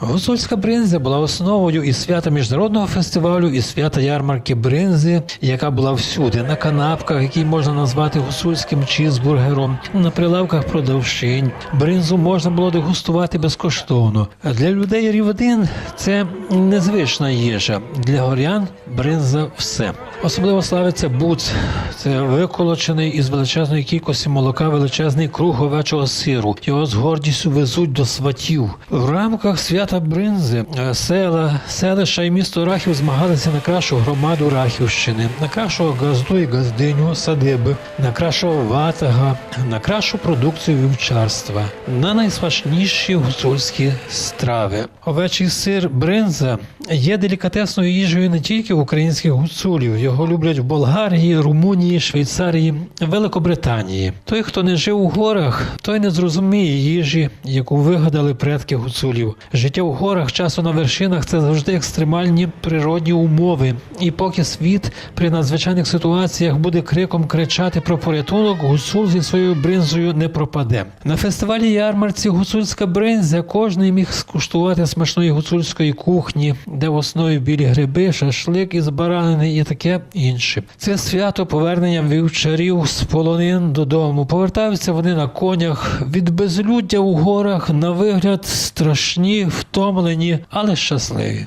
Гуцульська бринза була основою і свята міжнародного фестивалю, і свята ярмарки бринзи, яка була всюди на канапках, які можна назвати гуцульським чізбургером, на прилавках продавщинь. Бринзу можна було дегустувати безкоштовно. Для людей рівдин це незвична їжа. Для горян бринза все. Особливо славиться буц. Це виколочений із величезної кількості молока величезний круг овечого сиру. Його з гордістю везуть до сватів. В рамках свята бринзи е, села, селища і місто Рахів змагалися на кращу громаду Рахівщини, на кращого газду і газдиню садиби, на кращого ватага, на кращу продукцію вівчарства, на найсмачніші гуцульські страви. Овечий сир бринза є делікатесною їжею не тільки українських гуцулів. Його люблять в Болгарії, Румунії, Швейцарії, Великобританії. Той, хто не жив у горах, той не зрозуміє їжі, яку вигадали предки гуцулів. Життя в горах, часу на вершинах це завжди екстремальні природні умови. І поки світ при надзвичайних ситуаціях буде криком кричати про порятунок, гуцул зі своєю бринзою не пропаде. На фестивалі ярмарці гуцульська бринза кожний міг скуштувати смачної гуцульської кухні, де в основі білі гриби, шашлик із баранини і таке інше. Це свято повернення вівчарів з полонин додому. Повертаються вони на конях від безлюддя у горах на вигляд страшні, втомлені, але щасливі.